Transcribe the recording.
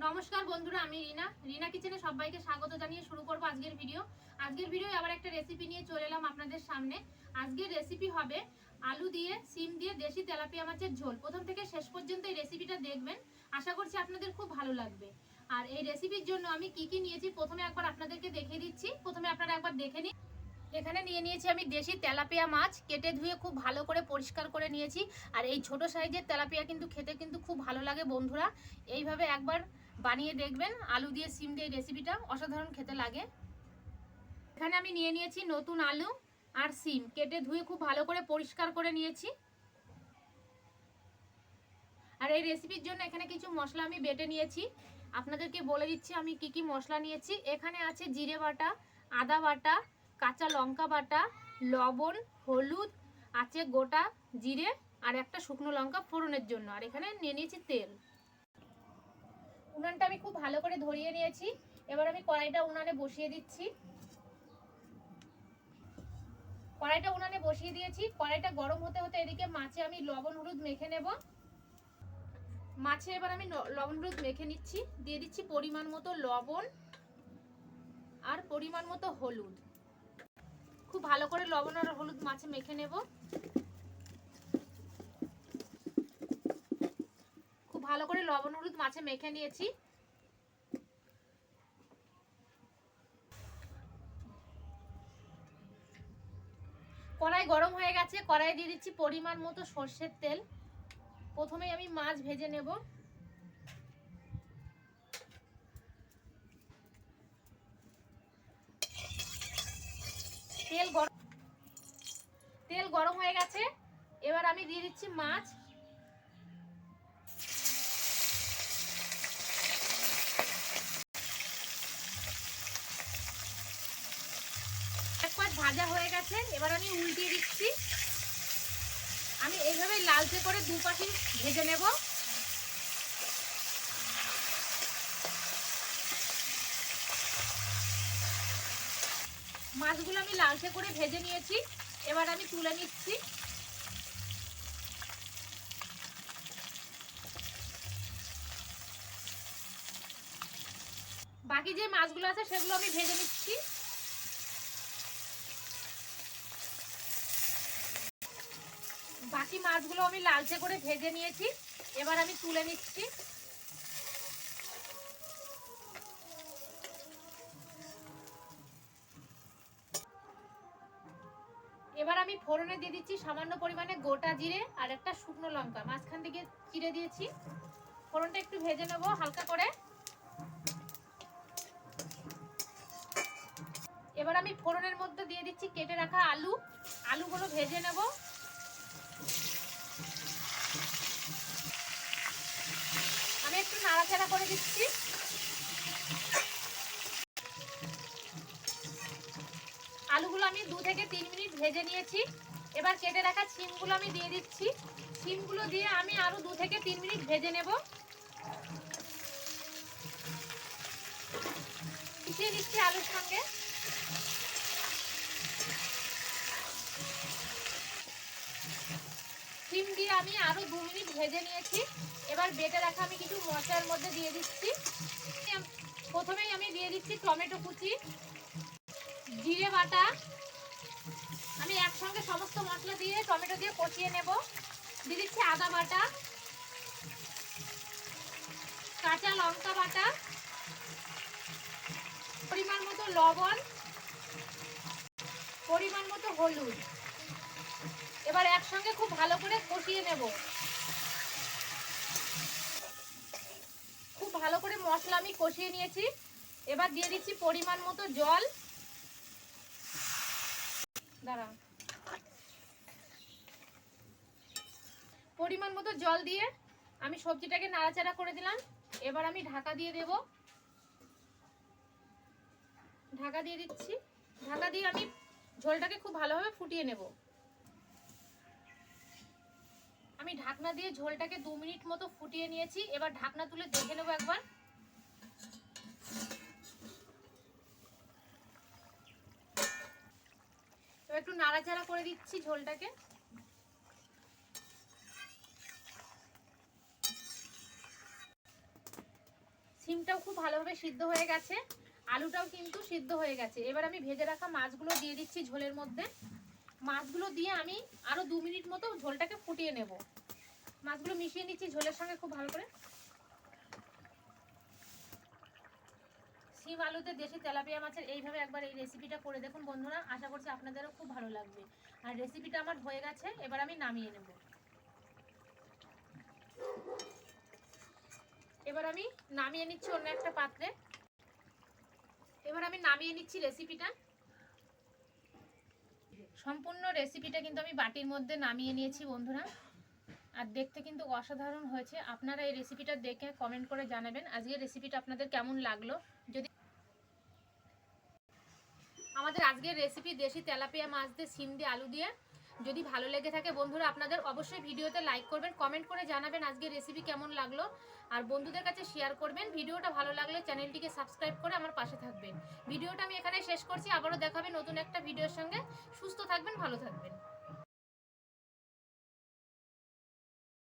নমস্কার বন্ধুরা, আমি রিনা। রিনা কিচেনে সবাইকে স্বাগত জানিয়ে শুরু করব আজকের ভিডিও। আজকের ভিডিও আবার একটা রেসিপি নিয়ে চলে এলাম আপনাদের সামনে। আজকের রেসিপি হবে আলু দিয়ে, সিম দিয়ে দেশি তেলাপিয়া মাছের ঝোল। প্রথম থেকে শেষ পর্যন্ত এই রেসিপিটা দেখবেন। আশা করছি আপনাদের খুব ভালো লাগবে। আর এই রেসিপির জন্য আমি কি কি নিয়েছি প্রথমে একবার আপনাদেরকে দেখিয়ে দিচ্ছি। প্রথমে আপনারা একবার দেখে নিন। এখানে নিয়ে নিয়েছি আমি দেশি তেলাপিয়া মাছ। কেটে ধুয়ে খুব ভালো করে পরিষ্কার করে নিয়েছি। আর এই ছোট সাইজের তেলাপিয়া কিন্তু খেতে কিন্তু খুব ভালো লাগে বন্ধুরা। এইভাবে একবার বানিয়ে দেখবেন, আলু দিয়ে সিম দিয়ে রেসিপিটা অসাধারণ খেতে লাগে। এখানে আমি নিয়ে নিয়েছি নতুন আলু আর সিম। কেটে ধুয়ে খুব ভালো করে পরিষ্কার করে নিয়েছি। আর এই রেসিপির জন্য এখানে কিছু মশলা আমি বেটে নিয়েছি। আপনাদেরকে বলে দিচ্ছি আমি কি কি মশলা নিয়েছি। এখানে আছে জিরে বাটা, আদা বাটা, কাঁচা লঙ্কা বাটা, লবণ, হলুদ, আছে গোটা জিরে আর একটা শুকনো লঙ্কা ফোড়নের জন্য। আর এখানে নিয়ে নিয়েছি তেল। উনানটা আমি খুব ভালো করে ধরিয়ে নিয়েছি। এবার আমি কড়াইটা উনানে বসিয়ে দিচ্ছি। কড়াইটা উনানে বসিয়ে দিয়েছি। কড়াইটা গরম হতে হতে এদিকে মাছে আমি লবণ, হলুদ মেখে নেব। মাছে এবার আমি লবণ, হলুদ মেখে নিচ্ছি। দিয়ে দিচ্ছি পরিমাণ মতো লবণ আর পরিমাণ মতো হলুদ। খুব ভালো করে লবণ আর হলুদ মাছে মেখে নেব। ভালো করে লবণ, হলুদ মাছে মেখে নিয়েছি। কড়াই গরম হয়ে গেছে কড়াই দিয়ে দিচ্ছি পরিমাণ মতো সর্ষের তেল। প্রথমেই আমি মাছ ভেজে নেব। তেল গরম তেল গরম হয়ে গেছে। এবার আমি দিয়ে দিচ্ছি মাছ এক পাশ ভাজা হয়ে গেছে এবার আমি উল্টিয়ে দিচ্ছি। আমি এইভাবে লালচে করে দু পাশে ভেজে নেব। মাছগুলো আমি লালচে করে ভেজে নিয়েছি, এবার আমি তুলে নিচ্ছি। বাকি যে মাছগুলো আছে, সেগুলো আমি ভেজে নিচ্ছি। বাকি মাছগুলো আমি লালচে করে ভেজে নিয়েছি। এবার আমি তুলে নিচ্ছি। এবার আমি ফোড়নে দিয়ে দিচ্ছি সামান্য পরিমাণে গোটা জিরে আর একটা শুকনো লঙ্কা। মাঝখান থেকে চিড়ে দিয়েছি। ফোড়নটা একটু ভেজে নেব হালকা করে। এবার আমি ফোড়নের মধ্যে দিয়ে দিচ্ছি কেটে রাখা আলু। আলুগুলো ভেজে নেব। আমি একটু নাড়াচাড়া করে দিচ্ছি। আলুগুলো আমি দু থেকে তিন মিনিট ভেজে নিয়েছি। এবার কেটে রাখা সিমগুলো আমি দিয়ে দিচ্ছি। সিমগুলো দিয়ে আমি আরও দু থেকে তিন মিনিট ভেজে নেব। মিশিয়ে দিচ্ছি আলুর সঙ্গে। সিম দিয়ে আমি আরও দু মিনিট ভেজে নিয়েছি। এবার বেটে রাখা আমি কিছু মশলার মধ্যে দিয়ে দিচ্ছি। প্রথমেই আমি দিয়ে দিচ্ছি টমেটো কুচি, জিরে বাটা। আমি একসঙ্গে সমস্ত মশলা দিয়ে টমেটো দিয়ে কষিয়ে নেব। দিয়ে দিচ্ছি আদা বাটা, কাঁচা লঙ্কা বাটা, পরিমাণ মতো লবণ, পরিমাণ মতো হলুদ। এবার একসঙ্গে খুব ভালো করে কষিয়ে নেব। খুব ভালো করে মশলা আমি কষিয়ে নিয়েছি। এবার দিয়ে দিচ্ছি পরিমাণ মতো জল। দাঁড়া। পরিমাণ মতো জল দিয়ে আমি সবজিটাকে নাড়াচাড়া করে দিলাম। এবার আমি ঢাকা দিয়ে দেব। ঢাকা দিয়ে দিচ্ছি। ঢাকা দিয়ে আমি ঝোলটাকে খুব ভালোভাবে ফুটিয়ে নেব। ঢাকনা দিয়ে ঝোলটাকে দু মিনিট মতো ফুটিয়ে নিয়েছি। এবার ঢাকনা তুলে দেখে নেব একবার। একটু নাড়াচাড়া করে দিচ্ছি ঝোলটাকে। সিমটাও খুব ভালোভাবে সিদ্ধ হয়ে গেছে। আলুটাও কিন্তু সিদ্ধ হয়ে গেছে। এবার আমি ভেজে রাখা মাছগুলো দিয়ে দিচ্ছি ঝোলের মধ্যে। মাছগুলো দিয়ে আমি আরও দু মিনিট মতো ঝোলটাকে ফুটিয়ে নেব। মাছগুলো মিশিয়ে নিচ্ছি, ঝোলের সঙ্গে খুব ভালো করে। সিম আলুতে দেশি তেলাপিয়া মাছের এইভাবে একবার এই রেসিপিটা করে দেখুন বন্ধুরা, আশা করছি আপনাদেরও খুব ভালো লাগবে। আর রেসিপিটা আমার হয়ে গেছে, এবার আমি নামিয়ে নেব। এবার আমি নামিয়ে নিচ্ছি অন্য একটা পাত্রে। এবার আমি নামিয়ে নিচ্ছি রেসিপিটা সম্পূর্ণ রেসিপিটা কিন্তু আমি বাটির মধ্যে নামিয়ে নিয়েছি বন্ধুরা। আর দেখতে কিন্তু অসাধারণ হয়েছে। আপনারা এই রেসিপিটা দেখে কমেন্ট করে জানাবেন। আজকের রেসিপিটা আপনাদের কেমন লাগল? যদি আমাদের আজকের রেসিপি দেশি তেলাপিয়া মাছ দিয়ে সিম দিয়ে, আলু দিয়ে যদি ভালো লেগে থাকে বন্ধুরা, আপনাদের অবশ্যই ভিডিওতে লাইক করবেন কমেন্ট করে জানাবেন আজকের রেসিপি কেমন লাগল। আর বন্ধুদের কাছে শেয়ার করবেন। ভিডিওটা ভালো লাগলে চ্যানেলটিকে সাবস্ক্রাইব করে আমার পাশে থাকবেন। ভিডিওটা আমি এখানে শেষ করছি। আবারও দেখাবে নতুন একটা ভিডিওর সঙ্গে। সুস্থ থাকবেন, ভালো থাকবেন।